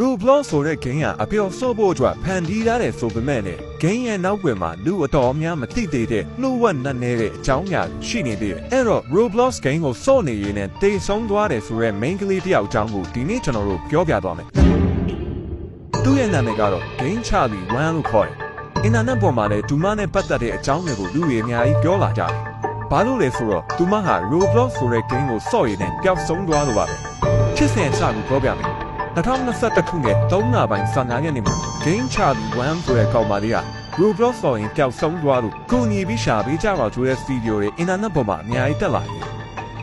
Roblox ဆိုတဲ့ game ကအပျော်စော့ဖို့အတွက်ဖန်တီးထားတဲ့ဆိုပေမဲ့လည်း game ရဲ့နောက်ွယ်မှာလူအတော်များမသိသေးတဲ့နှုတ်ဝက်နက်နေတဲ့အကြောင်းအရာရှိနေသေးတယ်။အဲ့တော့ Roblox game ကိုစော့နေရင်းနဲ့တေဆုံးသွားတယ်ဆိုတဲ့ main ကလေးတစ်ယောက်အကြောင်းကိုဒီနေ့ကျွန်တော်တို့ပြောပြသွားမယ်။သူ့ရဲ့နာမည်ကတော့ Game Charlie 1လို့ခေါ်တယ်။အင်တာနက်ပေါ်မှာလည်းဒူမနဲ့ပတ်သက်တဲ့အကြောင်းတွေကိုလူတွေအများကြီးပြောလာကြတယ်။ဘာလို့လဲဆိုတော့ဒူမဟာ Roblox ဆိုတဲ့ game ကိုစော့ရင်းနဲ့ပျောက်ဆုံးသွားလို့ပါပဲ။ချစ်စင်အစကိုပြောပြမယ်။ 2021ခုနှစ်3လပိုင်း15ရက်နေ့မှာ Game Charlie 1ဆိုတဲ့ကောင်မလေးက Roblox ပေါ်ရင်ပျောက်ဆုံးသွားလို့ကိုညီပြီးရှာပေးကြပါဆိုတဲ့ဗီဒီယိုတွေအင်တာနက်ပေါ်မှာအများကြီးတက်လာတယ်။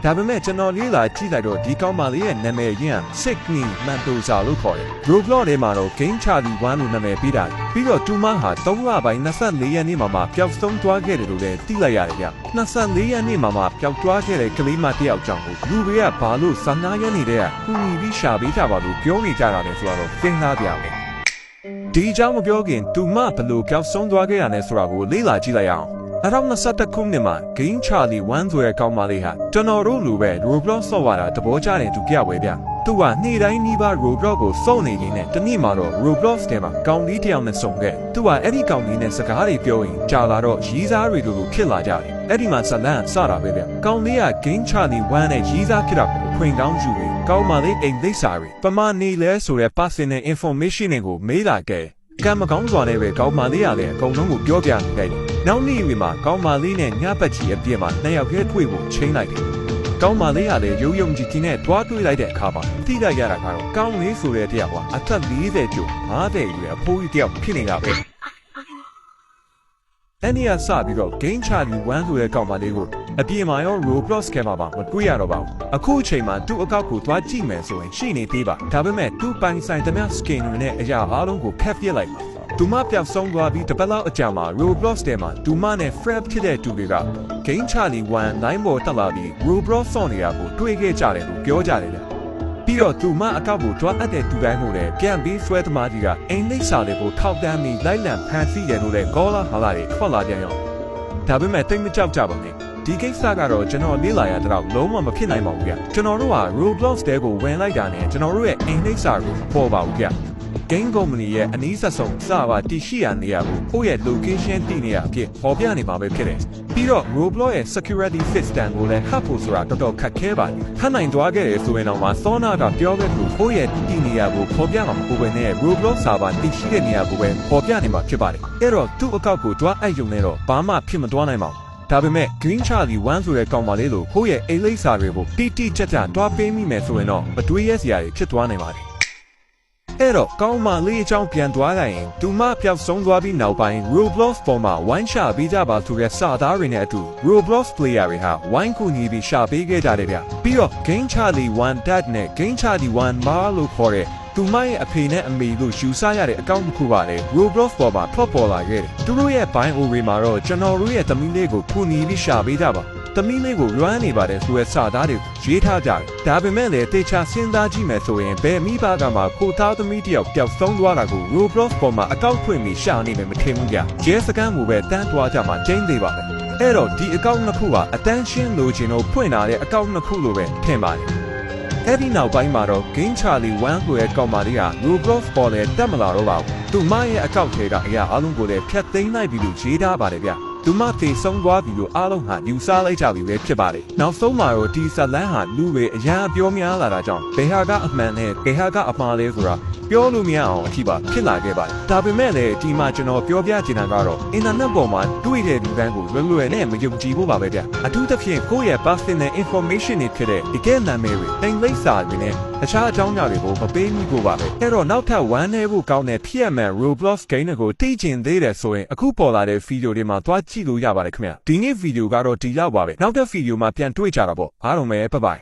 ဒါပေမဲ့ကျွန်တော်လေးလာကြည့်လိုက်တော့ဒီကောင်မလေးရဲ့နာမည်ရင်းက Sydney Mendoza လို့ခေါ်တယ်။ Roblox ထဲမှာတော့ Game Charlie 1လို့နာမည်ပေးတာ။ပြီးတော့တူမဟာ3လပိုင်း24ရက်နေ့မှာမှပျောက်ဆုံးသွားခဲ့တယ်လို့လည်းသိလိုက်ရတယ်ဗျ။24ရက်နေ့မှာမှပျောက်သွားခဲ့တဲ့ကလေးမတစ်ယောက်ကြောင့်ကိုလူတွေကဘာလို့15ရက်နေ့တည်းကကူညီပြီးရှာပေးကြပါလို့ပြောနေကြတာလဲဆိုတော့သင်သားပြမယ်။ဒီအကြောင်းမပြောခင်တူမဘလို့ပျောက်ဆုံးသွားခဲ့ရလဲဆိုတာကိုလေ့လာကြည့်လိုက်အောင်။ 2021ခုနှစ်မှာ Game Charlie 1ဆိုတဲ့ကောင်မလေးဟာကျွန်တော်တို့လိုပဲ Roblox ဆော့ရတာသဘောကျတဲ့သူပြပွဲဗျ။သူကနေ့တိုင်းနှီးပါ Roblox ကိုစော့နေရင်းနဲ့တနေ့မှာတော့ Roblox ထဲမှာကောင်လေးတစ်ယောက်နဲ့ဆုံခဲ့။သူကအဲ့ဒီကောင်လေးနဲ့စကားတွေပြောရင်ကြာလာတော့ရီးစားတွေလိုလိုဖြစ်လာကြတယ်။အဲ့ဒီမှာဇလန်စတာပဲဗျ။ကောင်လေးက Game Charlie 1နဲ့ရီးစားဖြစ်တာကိုဖွင့်ကောင်းယူတယ်။ကောင်မလေးအိမ်သိစာတွေပမာနေလဲဆိုတဲ့ personal information တွေကိုမေးလာခဲ့။ ကံမကောင်းစွာနဲ့ပဲကောင်မလေးကလည်းအကုန်လုံးကိုပြောပြနေတယ်။နောက်နေ့တွေမှာကောင်မလေးနဲ့ညပတ်ကြီးအပြည့်မှာနှစ်ယောက်တည်းတွေ့ဖို့ချိန်လိုက်တယ်။ကောင်းမလေးကလည်းရုံရုံကြီးကြီးနဲ့တွားတွေ့လိုက်တဲ့အခါမှာတိလိုက်ရတာကတော့ကောင်းလေးဆိုတဲ့တယောက်ကအသက်40ကျော်50ရွယ်အဖိုးကြီးတယောက်ဖြစ်နေတာပဲ။အဲ့ဒီကစပြီးတော့ Game Charlie 1ဆိုတဲ့ကောင်မလေးကို အပြင်မှာရော Roblox ကမှာပါမတွေ့ရတော့ပါဘူး။အခုအချိန်မှာသူ့အကောက်ကိုတွားကြည့်မယ်ဆိုရင်ရှိနေသေးပါ။ဒါပေမဲ့သူ့ပိုင်ဆိုင်သမျှ skin တွေနဲ့အရာအားလုံးကိုဖက်ပြစ်လိုက်ပါ။ဒူမပြောက်ဆုံးသွားပြီးတပတ်လောက်အကြာမှာ Roblox ထဲမှာဒူမနဲ့ Fred ဖြစ်တဲ့သူတွေက Game Charlie 1 line ပေါ်တက်လာပြီး Roblox ဆော့နေတာကိုတွေ့ခဲ့ကြတယ်လို့ပြောကြတယ်ဗျ။ပြီးတော့သူမအကောက်ကိုတွားအပ်တဲ့သူတိုင်းကိုလည်းပြန်ပြီးဆွဲသမားကြီးကအိမ်လိပ်စာလေးကိုထောက်တန်းပြီးလိုက်လံဖန်ဆီးတယ်လို့လည်းကောလာဟာလာတွေထွက်လာကြရောဒါပေမဲ့တိတ်မကြောက်ကြပါနဲ့ ဒီကိစ္စကတော့ကျွန်တော်လေ့လာရတဲ့တော့လုံးဝမဖြစ်နိုင်ပါဘူးဗျကျွန်တော်တို့က Roblox တဲကိုဝင်လိုက်တာနဲ့ကျွန်တော်တို့ရဲ့အိမ်လိပ်စာကိုပေါ်ပါဘူးဗျ Game Company ရဲ့အနည်းဆက်ဆုံးစပါတရှိရနေရကိုကိုယ့်ရဲ့ location တည်နေရအဖြစ်ပေါ်ပြနေမှာပဲဖြစ်တယ်။ပြီးတော့ Roblox ရဲ့ security system ကိုလည်းဟပ်ဖို့ဆိုတာတော်တော်ခက်ခဲပါတယ်။ဟပ်နိုင်သွားခဲ့တယ်ဆိုရင်တော့မှ Sona ကပြောခဲ့လို့ကိုယ့်ရဲ့တည်နေရကိုပေါ်ပြမှာမဟုတ်ဘဲနဲ့ Roblox စာပါတရှိတဲ့နေရာကိုပဲပေါ်ပြနေမှာဖြစ်ပါတယ်။အဲ့တော့သူ့အကောက်ကိုတွားအိုက်ယုံနေတော့ဘာမှဖြစ်မသွားနိုင်ပါဘူး။ ဒါပေမဲ့ Green Charlie 1ဆိုတဲ့ကောင်မလေးလိုကိုယ့်ရဲ့အိမ်လိပ်စာတွေကိုတိတိကျကျတွားပေးမိမယ်ဆိုရင်တော့မတွေးရစရာတွေဖြစ်သွားနိုင်ပါတယ်။အဲ့တော့ကောင်းမလေးအကြောင်းပြန်သွားလိုက်ရင်သူမပျောက်ဆုံးသွားပြီးနောက်ပိုင်း Roblox ပေါ်မှာ wine ရှာပေးကြပါဆိုတဲ့စာသားတွေနဲ့အတူ Roblox player တွေဟာ wine ကိုညီပြီးရှာပေးခဲ့ကြတယ်ဗျပြီးတော့ Game Charlie 1 Dad နဲ့ Game Charlie 1 Ma လို့ခေါ်တဲ့ သူမရဲ့အဖေနဲ့အမေတို့ယူဆရတဲ့အကောင့်တစ်ခုပါလေ Roblox ပေါ်မှာထွက်ပေါ်လာခဲ့တယ်သူတို့ရဲ့ bio တွေမှာတော့ကျွန်တော်တို့ရဲ့သမီးလေးကိုခုညီပြီးရှာပေးကြပါသမီးလေးကိုလွမ်းနေပါတယ်ဆိုတဲ့စာသားတွေကိုရေးထားကြတယ်။ဒါပေမဲ့လည်းတေချာစဉ်းစားကြည့်မယ်ဆိုရင်ဘယ်မိဘကမှကိုသားသမီးတယောက်ပျောက်ဆုံးသွားတာကို Roblox ပေါ်မှာအကောက်ဖွင့်ပြီးရှာနေမယ်မထင်ဘူးကြာ။ကျဲစကန်ကိုပဲတန်းသွားကြမှာကျင်းသေးပါပဲ။အဲ့တော့ဒီအကောက်နှစ်ခုဟာအတန်းရှင်းလိုချင်လို့ဖွင့်လာတဲ့အကောက်နှစ်ခုလိုပဲထင်ပါတယ်။ အဲ့ဒီနောက်ပိုင်းမှာတော့ Game Charlie 1ကိုရဲ့ကောင်မလေးက Roblox ပေါ်လဲတက်မလာတော့ပါဘူး။သူမရဲ့အကောက်ထဲကအရာအလုံးကိုလည်းဖျက်သိမ်းလိုက်ပြီလို့ရေးထားပါတယ်ဗျ။သူမသေဆုံးသွားပြီလို့အားလုံးဟာယူဆလိုက်ကြပြီပဲဖြစ်ပါတယ်။နောက်ဆုံးမှာတော့ဒီဇလန်းဟာလူတွေအရာပြောများလာတာကြောင့်ဘယ်ဟာကအမှန်နဲ့ဘယ်ဟာကအမှားလဲဆိုတာ ပြောလို့မရအောင်အထိပါဖြစ်လာခဲ့ပါတယ်။ဒါပေမဲ့လည်းဒီမှာကျွန်တော်ပြောပြချင်တာကတော့အင်တာနက်ပေါ်မှာတွေ့တဲ့လူတိုင်းကိုလွယ်လွယ်နဲ့မယုံကြည်ဖို့ပါပဲဗျ။အထူးသဖြင့်ကိုယ့်ရဲ့ personal information တွေဖြစ်တဲ့ဒီကဲနာမည်တွေတင်လိပ်စာတွေနဲ့တခြားအကြောင်းအရာတွေကိုမပေးမိဖို့ပါပဲ။အဲ့တော့နောက်ထပ်ဝမ်းနေဖို့ကောင်းတဲ့ဖြစ်ရမှန် Roblox game တွေကိုသိကျင်သေးတယ်ဆိုရင်အခုပေါ်လာတဲ့ဗီဒီယိုတွေမှာသွားကြည့်လို့ရပါတယ်ခင်ဗျာ။ဒီနေ့ဗီဒီယိုကတော့ဒီလောက်ပါပဲ။နောက်တဲ့ဗီဒီယိုမှာပြန်တွေ့ကြတာပေါ့။အားလုံးပဲ bye bye